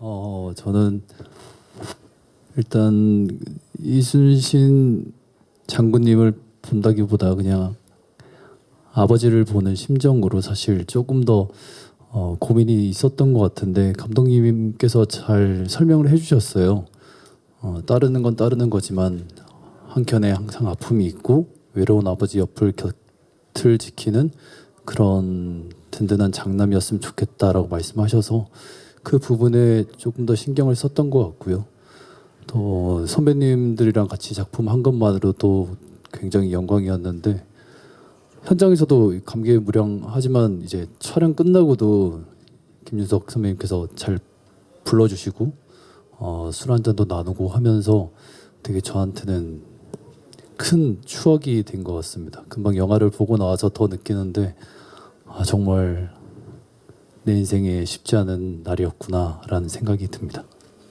어, 저는 일단 이순신 장군님을 본다기보다 그냥 아버지를 보는 심정으로 사실 조금 더 어, 고민이 있었던 것 같은데 감독님께서 잘 설명을 해주셨어요. 어, 따르는 건 따르는 거지만 한켠에 항상 아픔이 있고 외로운 아버지 옆을 곁을 지키는 그런 든든한 장남이었으면 좋겠다라고 말씀하셔서 그 부분에 조금 더 신경을 썼던 것 같고요. 또 선배님들이랑 같이 작품 한 것만으로도 굉장히 영광이었는데 현장에서도 감개무량하지만 이제 촬영 끝나고도 김윤석 선배님께서 잘 불러주시고 어, 술 한 잔도 나누고 하면서 되게 저한테는 큰 추억이 된 것 같습니다. 금방 영화를 보고 나와서 더 느끼는데 아, 정말 내 인생에 쉽지 않은 날이었구나라는 생각이 듭니다.